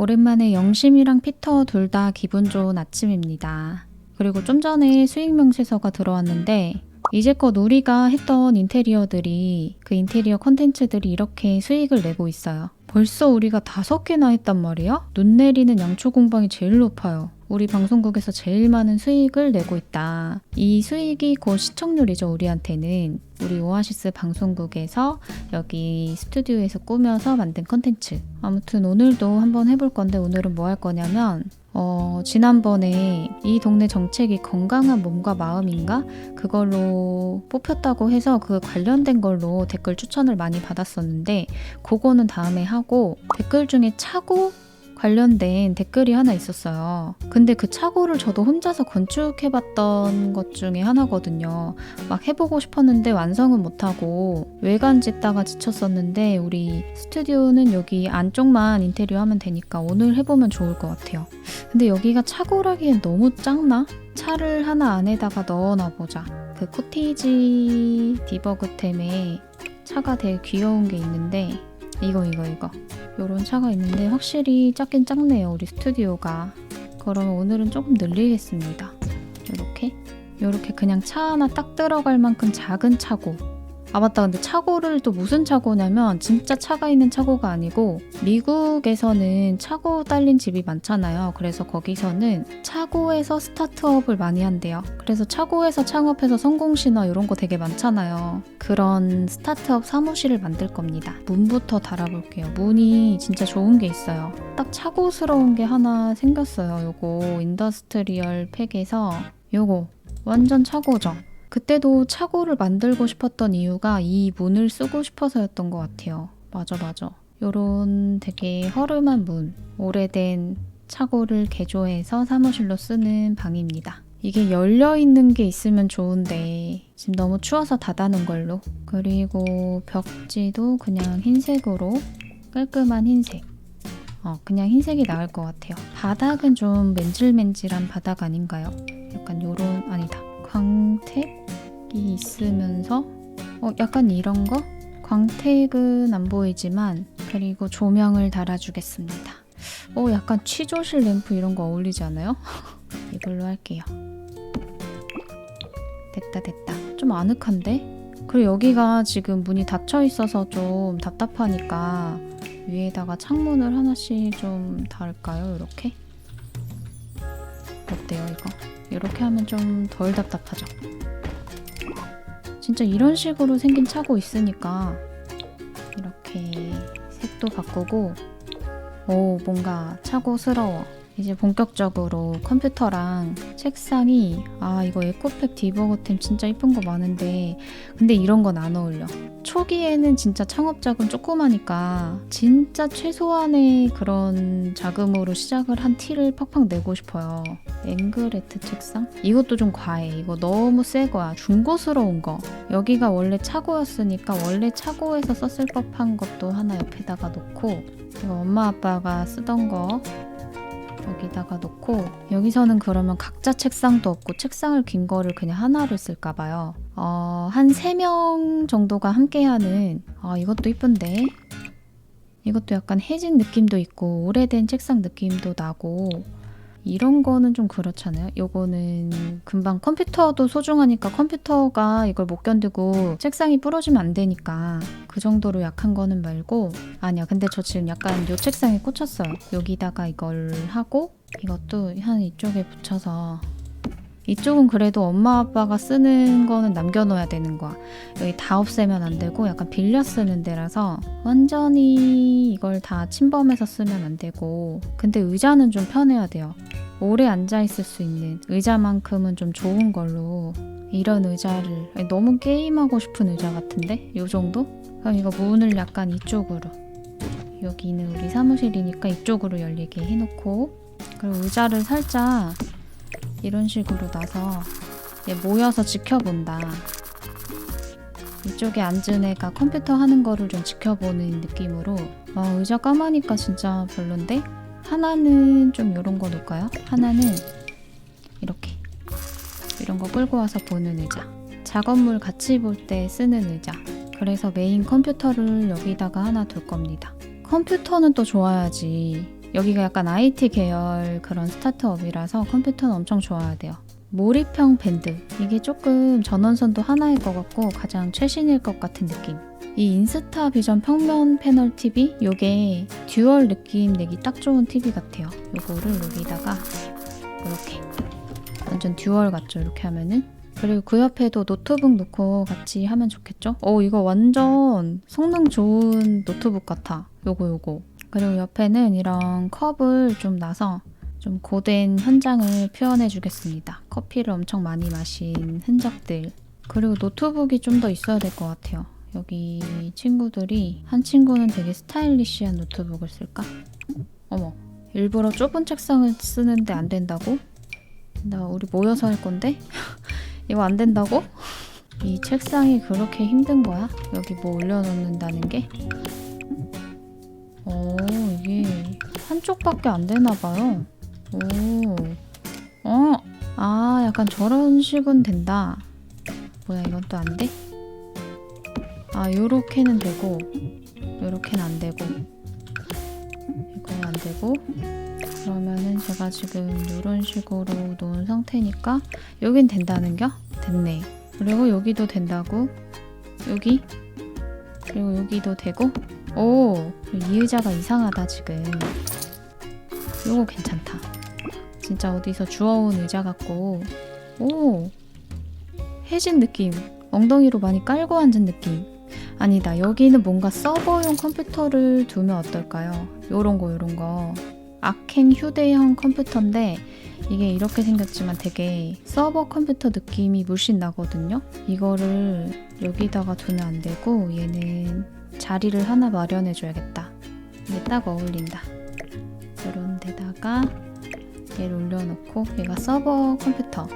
오랜만에 영심이랑 피터 둘 다 기분 좋은 아침입니다. 그리고 좀 전에 수익 명세서가 들어왔는데 이제껏 우리가 했던 인테리어들이 그 인테리어 컨텐츠들이 이렇게 수익을 내고 있어요. 벌써 우리가 다섯 개나 했단 말이야? 눈 내리는 양초 공방이 제일 높아요. 우리 방송국에서 제일 많은 수익을 내고 있다. 이 수익이 곧 시청률이죠, 우리한테는. 우리 오아시스 방송국에서 여기 스튜디오에서 꾸며서 만든 컨텐츠. 아무튼 오늘도 한번 해볼 건데 오늘은 뭐 할 거냐면 어, 지난번에 이 동네 정책이 건강한 몸과 마음인가? 그걸로 뽑혔다고 해서 그 관련된 걸로 댓글 추천을 많이 받았었는데 그거는 다음에 하고 댓글 중에 차고 관련된 댓글이 하나 있었어요. 근데 그 차고를 저도 혼자서 건축해봤던 것 중에 하나거든요. 막 해보고 싶었는데 완성은 못하고 외관 짓다가 지쳤었는데 우리 스튜디오는 여기 안쪽만 인테리어 하면 되니까 오늘 해보면 좋을 것 같아요. 근데 여기가 차고라기엔 너무 작나? 차를 하나 안에다가 넣어놔 보자. 그 코티지 디버그템에 차가 되게 귀여운 게 있는데 이거 이거 이거. 요런 차가 있는데 확실히 작긴 작네요 우리 스튜디오가. 그러면 오늘은 조금 늘리겠습니다. 요렇게? 요렇게 그냥 차 하나 딱 들어갈 만큼 작은 차고 아 맞다. 근데 차고를 또 무슨 차고냐면 진짜 차가 있는 차고가 아니고 미국에서는 차고 딸린 집이 많잖아요. 그래서 거기서는 차고에서 스타트업을 많이 한대요. 그래서 차고에서 창업해서 성공 신화 이런 거 되게 많잖아요. 그런 스타트업 사무실을 만들 겁니다. 문부터 달아볼게요. 문이 진짜 좋은 게 있어요. 딱 차고스러운 게 하나 생겼어요. 요거 인더스트리얼 팩에서 요거 완전 차고죠 그때도 차고를 만들고 싶었던 이유가 이 문을 쓰고 싶어서였던 것 같아요. 맞아, 맞아. 요런 되게 허름한 문, 오래된 차고를 개조해서 사무실로 쓰는 방입니다. 이게 열려 있는 게 있으면 좋은데 지금 너무 추워서 닫아놓은 걸로. 그리고 벽지도 그냥 흰색으로 깔끔한 흰색. 어, 그냥 흰색이 나을 것 같아요. 바닥은 좀 맨질맨질한 바닥 아닌가요? 약간 요런 아니다. 광택이 있으면서 어 약간 이런 거 광택은 안 보이지만 그리고 조명을 달아주겠습니다. 어 약간 취조실 램프 이런 거 어울리지 않아요? 이걸로 할게요. 됐다 됐다. 좀 아늑한데? 그리고 여기가 지금 문이 닫혀 있어서 좀 답답하니까 위에다가 창문을 하나씩 좀 달까요? 이렇게? 이렇게 하면 좀 덜 답답하죠. 진짜 이런 식으로 생긴 차고 있으니까 이렇게 색도 바꾸고 오 뭔가 차고스러워. 이제 본격적으로 컴퓨터랑 책상이 아 이거 에코팩 디버거템 진짜 이쁜 거 많은데 근데 이런 건 안 어울려. 초기에는 진짜 창업 자금 조그마니까 진짜 최소한의 그런 자금으로 시작을 한 티를 팍팍 내고 싶어요. 앵그레트 책상? 이것도 좀 과해. 이거 너무 새 거야. 중고스러운 거. 여기가 원래 차고였으니까 원래 차고에서 썼을 법한 것도 하나 옆에다가 놓고 이거 엄마 아빠가 쓰던 거 여기다가 놓고 여기서는 그러면 각자 책상도 없고 책상을 긴 거를 그냥 하나를 쓸까 봐요. 어, 한 3명 정도가 함께 하는 아, 이것도 이쁜데 이것도 약간 해진 느낌도 있고 오래된 책상 느낌도 나고 이런 거는 좀 그렇잖아요. 요거는 금방 컴퓨터도 소중하니까 컴퓨터가 이걸 못 견디고 책상이 부러지면 안 되니까 그 정도로 약한 거는 말고 아니야. 근데 저 지금 약간 요 책상에 꽂혔어요. 여기다가 이걸 하고 이것도 한 이쪽에 붙여서 이쪽은 그래도 엄마 아빠가 쓰는 거는 남겨놓아야 되는 거야. 여기 다 없애면 안 되고 약간 빌려 쓰는 데라서 완전히 이걸 다 침범해서 쓰면 안 되고 근데 의자는 좀 편해야 돼요. 오래 앉아 있을 수 있는 의자만큼은 좀 좋은 걸로 이런 의자를 너무 게임하고 싶은 의자 같은데 요 정도? 그럼 이거 문을 약간 이쪽으로 여기는 우리 사무실이니까 이쪽으로 열리게 해놓고 그리고 의자를 살짝 이런 식으로 놔서 얘 모여서 지켜본다. 이쪽에 앉은 애가 컴퓨터 하는 거를 좀 지켜보는 느낌으로 아, 의자 까마니까 진짜 별론데? 하나는 좀 이런 거 놓을까요? 하나는 이렇게 이런 거 끌고 와서 보는 의자 작업물 같이 볼 때 쓰는 의자 그래서 메인 컴퓨터를 여기다가 하나 둘 겁니다 컴퓨터는 또 좋아야지 여기가 약간 IT 계열 그런 스타트업이라서 컴퓨터는 엄청 좋아야 돼요. 몰입형 밴드. 이게 조금 전원선도 하나일 것 같고 가장 최신일 것 같은 느낌. 이 인스타 비전 평면 패널 TV 요게 듀얼 느낌 내기 딱 좋은 TV 같아요. 요거를 여기다가 이렇게 완전 듀얼 같죠? 이렇게 하면은 그리고 그 옆에도 노트북 놓고 같이 하면 좋겠죠? 오 이거 완전 성능 좋은 노트북 같아. 요거 요거. 그리고 옆에는 이런 컵을 좀 놔서 좀 고된 현장을 표현해 주겠습니다. 커피를 엄청 많이 마신 흔적들. 그리고 노트북이 좀 더 있어야 될 것 같아요. 여기 친구들이 한 친구는 되게 스타일리시한 노트북을 쓸까? 어머, 일부러 좁은 책상을 쓰는데 안 된다고? 나 우리 모여서 할 건데? 이거 안 된다고? 이 책상이 그렇게 힘든 거야? 여기 뭐 올려놓는다는 게? 오, 이게 한쪽밖에 안 되나 봐요. 오, 어, 아, 약간 저런 식은 된다. 뭐야, 이건 또 안 돼? 아, 요렇게는 되고, 요렇게는 안 되고, 이건 안 되고, 그러면은 제가 지금 이런 식으로 놓은 상태니까 여긴 된다는겨? 됐네. 그리고 여기도 된다고. 여기. 그리고 여기도 되고. 오, 이 의자가 이상하다 지금. 요거 괜찮다. 진짜 어디서 주워온 의자 같고. 오, 해진 느낌. 엉덩이로 많이 깔고 앉은 느낌. 아니다. 여기는 뭔가 서버용 컴퓨터를 두면 어떨까요? 요런 거, 요런 거. 아켄 휴대용 컴퓨터인데 이게 이렇게 생겼지만 되게 서버 컴퓨터 느낌이 물씬 나거든요. 이거를 여기다가 두면 안 되고 얘는 자리를 하나 마련해 줘야겠다. 이게 딱 어울린다. 이런 데다가 얘를 올려놓고 얘가 서버 컴퓨터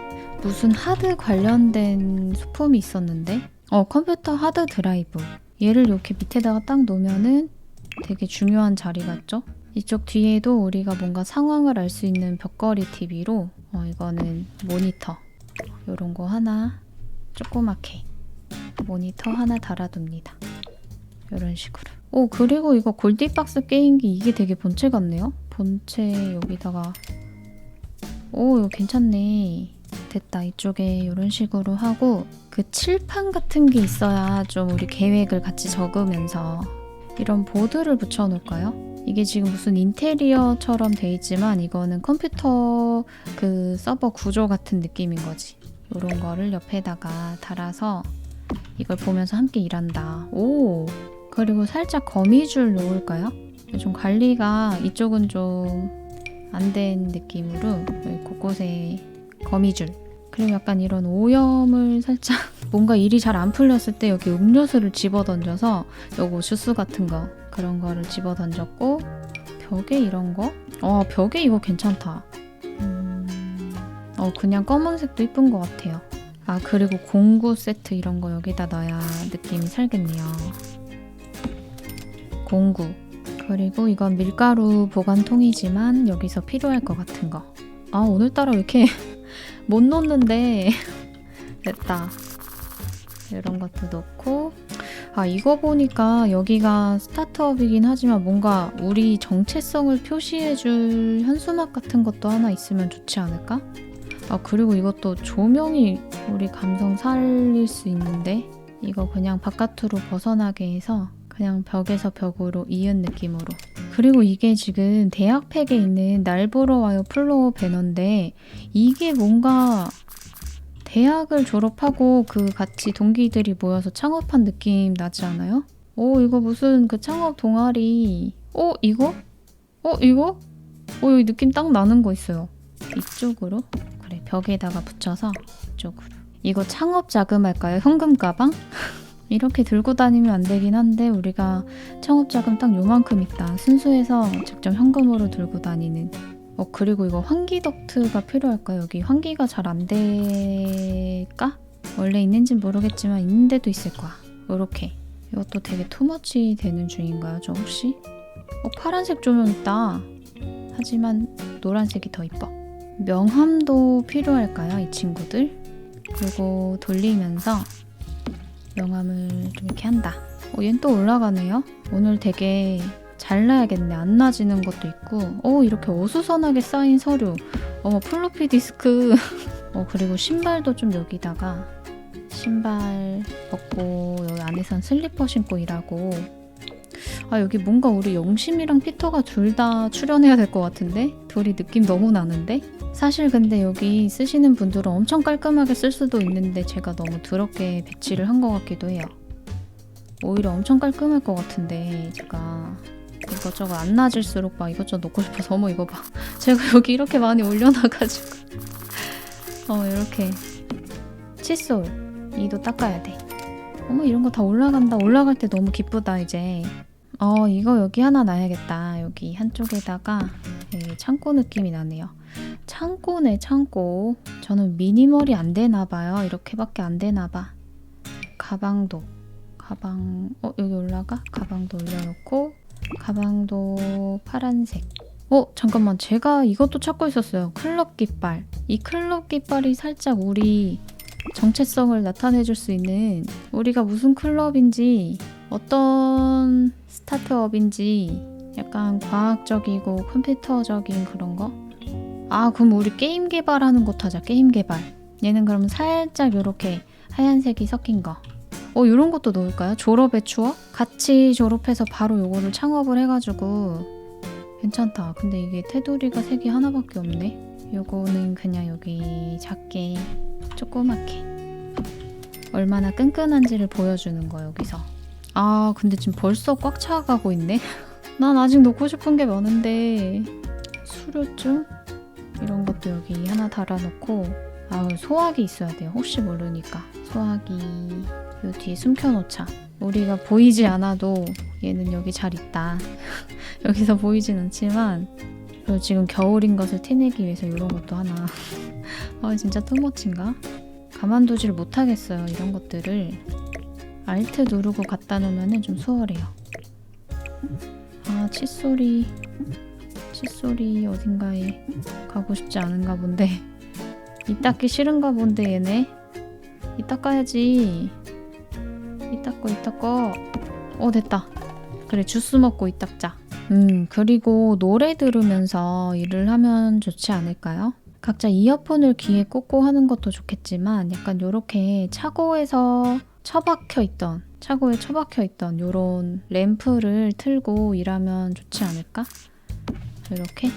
무슨 하드 관련된 소품이 있었는데 어 컴퓨터 하드 드라이브 얘를 이렇게 밑에다가 딱 놓으면은 되게 중요한 자리 같죠? 이쪽 뒤에도 우리가 뭔가 상황을 알 수 있는 벽걸이 TV로 어, 이거는 모니터 이런 거 하나 조그맣게 모니터 하나 달아둡니다. 이런 식으로. 오 그리고 이거 골디박스 게임기 이게 되게 본체 같네요. 본체 여기다가 오 이거 괜찮네. 됐다 이쪽에 이런 식으로 하고 그 칠판 같은 게 있어야 좀 우리 계획을 같이 적으면서 이런 보드를 붙여 놓을까요? 이게 지금 무슨 인테리어처럼 돼 있지만 이거는 컴퓨터 그 서버 구조 같은 느낌인 거지. 이런 거를 옆에다가 달아서 이걸 보면서 함께 일한다. 오! 그리고 살짝 거미줄 놓을까요? 좀 관리가 이쪽은 좀 안 된 느낌으로 곳곳에 거미줄. 그리고 약간 이런 오염을 살짝 뭔가 일이 잘 안 풀렸을 때 여기 음료수를 집어 던져서 요거 주스 같은 거 그런 거를 집어 던졌고 벽에 이런 거? 어 벽에 이거 괜찮다. 음, 어 그냥 검은색도 이쁜 것 같아요. 아 그리고 공구 세트 이런 거 여기다 놔야 느낌이 살겠네요. 공구 그리고 이건 밀가루 보관통이지만 여기서 필요할 것 같은 거. 아 오늘따라 왜 이렇게 못 놓는데 됐다. 이런 것도 넣고 아 이거 보니까 여기가 스타트업이긴 하지만 뭔가 우리 정체성을 표시해줄 현수막 같은 것도 하나 있으면 좋지 않을까? 아 그리고 이것도 조명이 우리 감성 살릴 수 있는데 이거 그냥 바깥으로 벗어나게 해서 그냥 벽에서 벽으로 이은 느낌으로 그리고 이게 지금 대학팩에 있는 날 보러 와요 플로어 배너인데 이게 뭔가 대학을 졸업하고 그 같이 동기들이 모여서 창업한 느낌 나지 않아요? 오 이거 무슨 그 창업 동아리 어 이거? 어 이거? 어 여기 느낌 딱 나는 거 있어요 이쪽으로 그래 벽에다가 붙여서 이쪽으로 이거 창업 자금 할까요? 현금 가방? 이렇게 들고 다니면 안 되긴 한데 우리가 창업 자금 딱 요만큼 있다. 순수해서 직접 현금으로 들고 다니는. 어 그리고 이거 환기 덕트가 필요할까 여기 환기가 잘 안 될까? 원래 있는진 모르겠지만 있는 데도 있을 거야. 요렇게. 이것도 되게 투머치 되는 중인가요 저 혹시? 어 파란색 조명 있다. 하지만 노란색이 더 이뻐. 명함도 필요할까요 이 친구들? 요거 돌리면서 명함을 좀 이렇게 한다 어, 얜 또 올라가네요 오늘 되게 잘라야겠네. 안 나지는 것도 있고. 어, 이렇게 어수선하게 쌓인 서류. 어머, 플로피 디스크. 어, 그리고 신발도 좀 여기다가 신발 벗고 여기 안에선 슬리퍼 신고 일하고. 아, 여기 뭔가 우리 영심이랑 피터가 둘 다 출연해야 될 것 같은데? 둘이 느낌 너무 나는데? 사실 근데 여기 쓰시는 분들은 엄청 깔끔하게 쓸 수도 있는데 제가 너무 더럽게 배치를 한 것 같기도 해요. 오히려 엄청 깔끔할 것 같은데 제가 이것저것 안 낮을수록 막 이것저것 넣고 싶어서 어머 이거 봐. 제가 여기 이렇게 많이 올려놔가지고. 어 이렇게. 칫솔. 이도 닦아야 돼. 어머 이런 거 다 올라간다. 올라갈 때 너무 기쁘다 이제 어 이거 여기 하나 놔야겠다. 여기 한쪽에다가 이 창고 느낌이 나네요. 창고네 창고. 저는 미니멀이 안 되나 봐요. 이렇게밖에 안 되나 봐. 가방도. 가방 어 여기 올라가? 가방도 올려놓고 가방도 파란색. 어 잠깐만. 제가 이것도 찾고 있었어요. 클럽 깃발. 이 클럽 깃발이 살짝 우리 정체성을 나타내줄 수 있는 우리가 무슨 클럽인지 어떤 스타트업인지 약간 과학적이고 컴퓨터적인 그런 거? 아 그럼 우리 게임 개발하는 곳 하자 게임 개발 얘는 그러면 살짝 요렇게 하얀색이 섞인 거 어, 이런 것도 넣을까요? 졸업의 추억? 같이 졸업해서 바로 요거를 창업을 해가지고 괜찮다. 근데 이게 테두리가 색이 하나밖에 없네. 요거는 그냥 여기 작게 조그맣게 얼마나 끈끈한지를 보여주는 거 여기서. 아, 근데 지금 벌써 꽉 차가고 있네. 난 아직 넣고 싶은 게 많은데 수료증 이런 것도 여기 하나 달아놓고 아 소화기 있어야 돼요. 혹시 모르니까 소화기 요 뒤에 숨겨놓자. 우리가 보이지 않아도 얘는 여기 잘 있다. 여기서 보이진 않지만 그리고 지금 겨울인 것을 티내기 위해서 이런 것도 하나. 아 진짜 투머치인가? 가만두지를 못하겠어요 이런 것들을. 알트 누르고 갖다 놓으면 좀 수월해요. 아 칫솔이 칫솔이 어딘가에 가고 싶지 않은가 본데. 이 닦기 싫은가 본데 얘네. 이 닦아야지. 이 닦고 이 닦고. 어 됐다. 그래 주스 먹고 이 닦자. 음 그리고 노래 들으면서 일을 하면 좋지 않을까요? 각자 이어폰을 귀에 꽂고 하는 것도 좋겠지만 약간 요렇게 차고에서 처박혀 있던 차고에 처박혀 있던 요런 램프를 틀고 일하면 좋지 않을까? 이렇게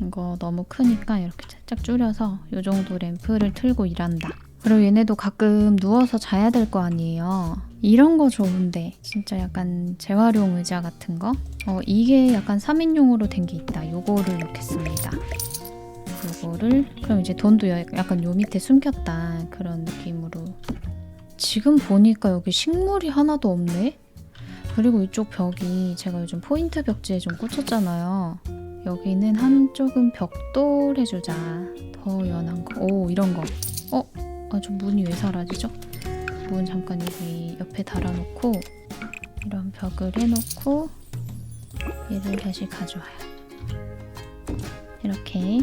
이거 너무 크니까 이렇게 살짝 줄여서 요 정도 램프를 틀고 일한다. 그리고 얘네도 가끔 누워서 자야 될 거 아니에요. 이런 거 좋은데 진짜 약간 재활용 의자 같은 거. 어 이게 약간 3인용으로 된 게 있다. 요거를 넣겠습니다. 요거를 그럼 이제 돈도 여- 약간 요 밑에 숨겼다 그런 느낌으로. 지금 보니까 여기 식물이 하나도 없네. 그리고 이쪽 벽이 제가 요즘 포인트 벽지에 좀 꽂혔잖아요. 여기는 한쪽은 벽돌 해주자. 더 연한 거. 오 이런 거. 어? 아, 저 문이 왜 사라지죠? 문 잠깐 여기 옆에 달아놓고 이런 벽을 해놓고 얘를 다시 가져와요. 이렇게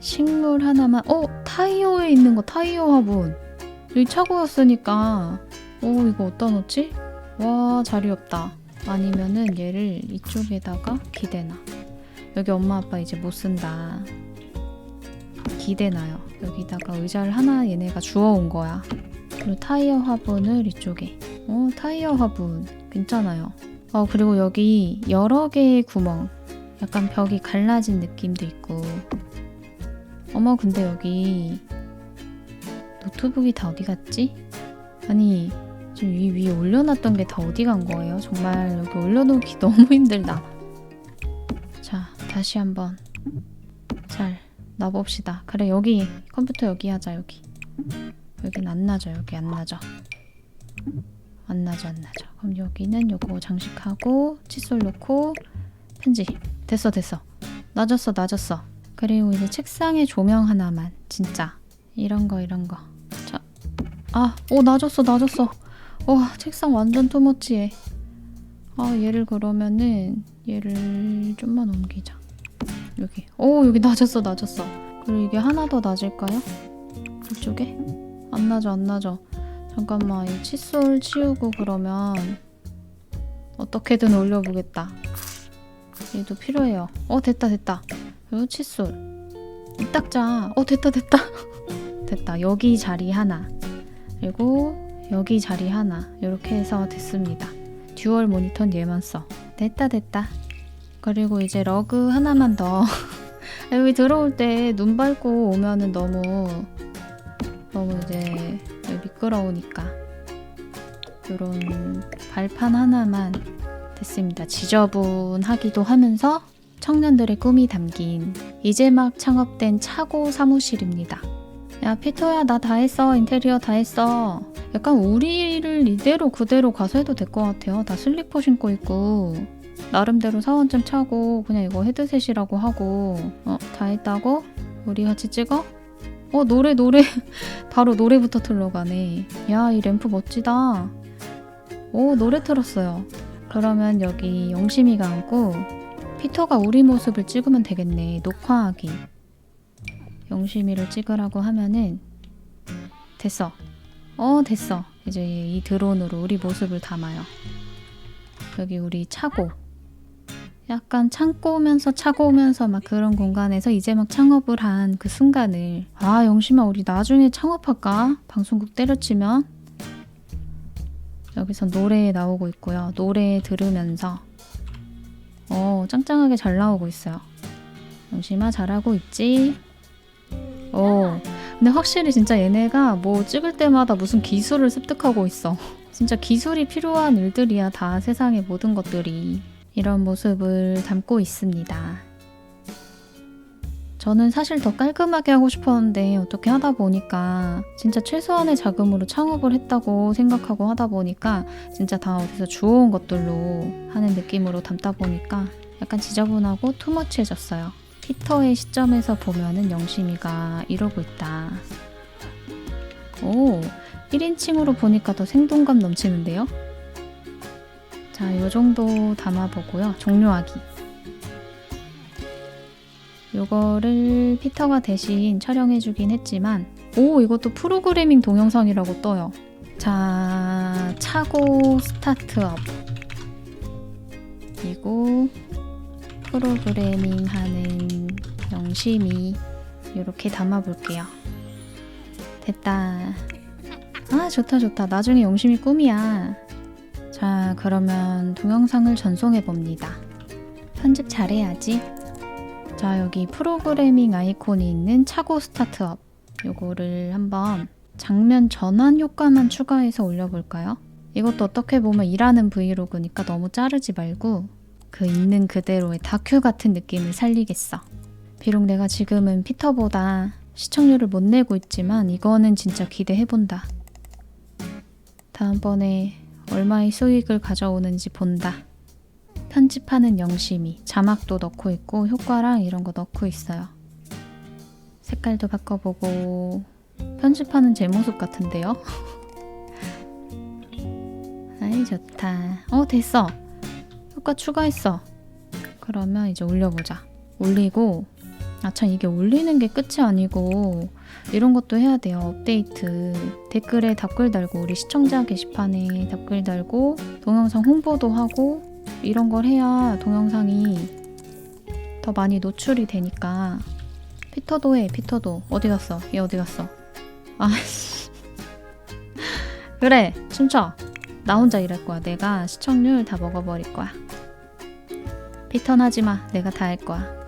식물 하나만. 어 타이어에 있는 거 타이어 화분. 여기 차고였으니까. 오 이거 어디다 놓지? 와 자리 없다. 아니면은 얘를 이쪽에다가 기대놔. 여기 엄마 아빠 이제 못 쓴다. 기대놔요. 여기다가 의자를 하나 얘네가 주워온 거야. 그리고 타이어 화분을 이쪽에. 어, 타이어 화분. 괜찮아요. 어, 그리고 여기 여러 개의 구멍. 약간 벽이 갈라진 느낌도 있고. 어머, 근데 여기 노트북이 다 어디 갔지? 아니, 지금 위 위에 올려놨던 게 다 어디 간 거예요? 정말 여기 올려놓기 너무 힘들다. 자, 다시 한번 잘 놔봅시다. 그래, 여기 컴퓨터 여기 하자, 여기. 여긴 안 나죠, 여기 안 나죠. 안 나죠, 안 나죠. 그럼 여기는 요거 장식하고 칫솔 놓고 편지. 됐어, 됐어. 낮았어, 낮았어. 그리고 이제 책상에 조명 하나만, 진짜. 이런 거, 이런 거. 자, 아, 오, 낮았어, 낮았어. 와, 책상 완전 투머치해. 아, 얘를 그러면은 얘를 좀만 옮기자. 여기. 오, 여기 낮았어, 낮았어. 그리고 이게 하나 더 낮을까요? 이쪽에? 안 나죠, 안 나죠. 잠깐만, 이 칫솔 치우고 그러면 어떻게든 올려보겠다. 얘도 필요해요. 어 됐다 됐다. 그리고 칫솔. 닦자. 어 됐다 됐다. 됐다. 여기 자리 하나. 그리고 여기 자리 하나. 이렇게 해서 됐습니다. 듀얼 모니터는 얘만 써. 됐다 됐다. 그리고 이제 러그 하나만 더. 여기 들어올 때 눈 밟고 오면은 너무 너무 이제 미끄러우니까 이런 발판 하나만 됐습니다. 지저분하기도 하면서 청년들의 꿈이 담긴 이제 막 창업된 차고 사무실입니다. 야 피터야 나 다 했어 인테리어 다 했어. 약간 우리를 이대로 그대로 가서 해도 될 것 같아요. 다 슬리퍼 신고 있고 나름대로 사원증 차고 그냥 이거 헤드셋이라고 하고 어 다 했다고? 우리 같이 찍어? 어 노래 노래 바로 노래부터 틀러 가네. 야 이 램프 멋지다. 오 노래 틀었어요. 그러면 여기 영심이가 앉고 피터가 우리 모습을 찍으면 되겠네. 녹화하기. 영심이를 찍으라고 하면은 됐어. 어 됐어. 이제 이 드론으로 우리 모습을 담아요. 여기 우리 차고. 약간 창고 오면서 차고 오면서 막 그런 공간에서 이제 막 창업을 한 그 순간을 아 영심아 우리 나중에 창업할까? 방송국 때려치면 여기서 노래 나오고 있고요. 노래 들으면서 어 짱짱하게 잘 나오고 있어요. 영심아 잘하고 있지? 어 근데 확실히 진짜 얘네가 뭐 찍을 때마다 무슨 기술을 습득하고 있어. 진짜 기술이 필요한 일들이야 다 세상의 모든 것들이 이런 모습을 담고 있습니다. 저는 사실 더 깔끔하게 하고 싶었는데 어떻게 하다 보니까 진짜 최소한의 자금으로 창업을 했다고 생각하고 하다 보니까 진짜 다 어디서 주워온 것들로 하는 느낌으로 담다 보니까 약간 지저분하고 투머치해졌어요. 피터의 시점에서 보면은 영심이가 이러고 있다. 오, 1인칭으로 보니까 더 생동감 넘치는데요? 자, 이 정도 담아보고요. 종료하기. 요거를 피터가 대신 촬영해주긴 했지만 오 이것도 프로그래밍 동영상이라고 떠요 자 차고 스타트업 그리고 프로그래밍 하는 영심이 이렇게 담아볼게요. 됐다. 아 좋다 좋다. 나중에 영심이 꿈이야. 자 그러면 동영상을 전송해 봅니다. 편집 잘해야지. 자 여기 프로그래밍 아이콘이 있는 차고 스타트업. 요거를 한번 장면 전환 효과만 추가해서 올려볼까요? 이것도 어떻게 보면 일하는 브이로그니까 너무 자르지 말고 그 있는 그대로의 다큐 같은 느낌을 살리겠어. 비록 내가 지금은 피터보다 시청률을 못 내고 있지만 이거는 진짜 기대해본다. 다음번에 얼마의 수익을 가져오는지 본다. 편집하는 영심이 자막도 넣고 있고 효과랑 이런 거 넣고 있어요. 색깔도 바꿔보고 편집하는 제 모습 같은데요? 아이 좋다. 어 됐어. 효과 추가했어. 그러면 이제 올려보자. 올리고 아 참 이게 올리는 게 끝이 아니고 이런 것도 해야 돼요. 업데이트. 댓글에 답글 달고 우리 시청자 게시판에 답글 달고 동영상 홍보도 하고 이런 걸 해야 동영상이 더 많이 노출이 되니까. 피터도 해 피터도. 어디 갔어? 얘 어디 갔어? 아씨 그래 춤춰. 나 혼자 일할 거야. 내가 시청률 다 먹어버릴 거야. 피턴 하지마. 내가 다 할 거야